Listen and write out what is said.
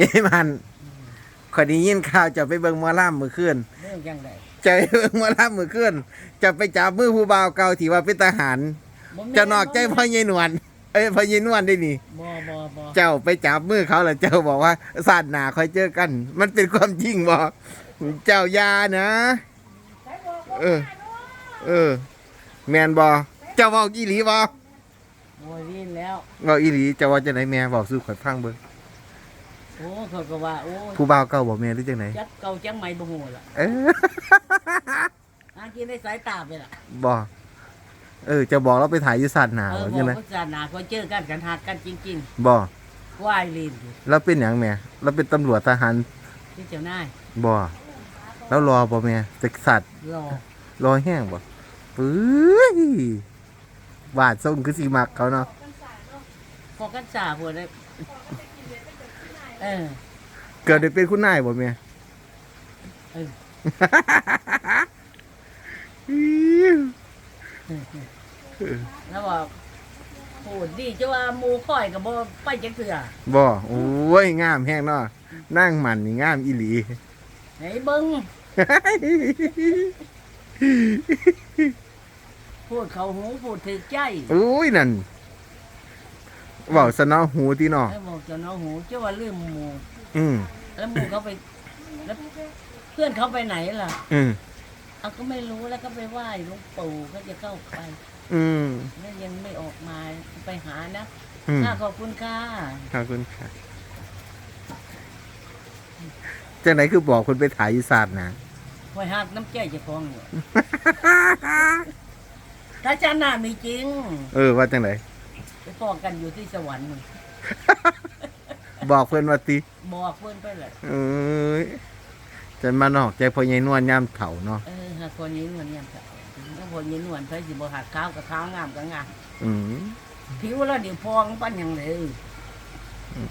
ยายมันขอยได้ยินข่าวจะไปเบิ่งหมอลำมื้อคืนเรื่องยังไงจะไปเบิ่งหมอลำมื้อคืนจะไปจับมือผู้บ่าวเก่าที่ว่าเป็นทหารบ่แม่เจะนอกใจพ่อใหญ่นวลเอ้ยพ่อใหญ่นวลได้นี่บ่บ่บ่เจ้าไปจับมือเขาแล้วเจ้าบอกว่าศาสนาค่อยเจอกัน มันเป็นความจริงบ่เจ้าอยานะเออ เออ แมนบ่เจ้าบอกอีหลีบ่โอ้ยวินแล้วบอกอีหลีเจ้าว่าจังไดแม่บอกสู่ข่อยฟังเบิ่ง โอ้เขาก็ว่าโอ้ยผู้บ่าวเก่าบอกแม่หรือจังไดจักเก่าจังใหม่บ่ฮู้ล่ะเออหากินได้สายตาไปล่ะบ่เออ จะบอกเราไปถ่ายอยู่ศาสนาเออบ่บอจังกไดว่าศาสนาเขาเจอกันกันหักกันจริงบ่ๆกวายลีนอยู่เราเป็นหยังแม่เราเป็นตำรวจทหารที่เจ้านายบ่แล้วรอบ่แม่แต่สัตว์รอรอแห้งบ่ปื้ยบาดส่งคือสิมักเขาเนาะพอกันสาหัวได้ เออ เกิดได้เป็นคุณนายบ่แม่เออ แล้วบอกโหดีจะว่าหมูข่อยกับบ่ไปจังเถื่อบ่โอ้ยงามแห้งเนาะนั่งมันนี่งามอีหลี ไหนเบิ้งพูดเขาหูพูดถึกใจโอ้ยนั่น เว้าสนอหูที่เนาะแล้วบอกเจ้าน้องหูเจ้าว่าลืมหมูอืมแล้วหมูเขาไปแล้วเพื่อนเขาไปไหนล่ะอืมเอาก็ไม่รู้แล้วก็ไปไหว้หลวงปู่เขาจะเข้าไปอืมแล้วยังไม่ออกมาไปหานะอืมค่าขอบคุณค่ะขอบคุณค่ะจังไหนคือบอกคุณไปถ่ายอีสานนะคอยหักน้ำใจเจะฟ้าของอยู่ถ้าชาติหน้ามีจริง เออว่าจังไหน ไปพอกันอยู่ที่สวรรค์นู่นบอกเพื่อนว่าติบอกเพื่อนไปเลยเอ้ยจะมานอกใจพอใหญ่นวลย่ามเถ่าเนาะเออหากคนยิ้มนวลเนี่ยจ้ะถ้าคนยิ้มนวลไปสิบ่หักขาวกับขาวงามกับงามอืม ผิวแล้วเดี๋ยวพองปั้นอย่างเลยอืม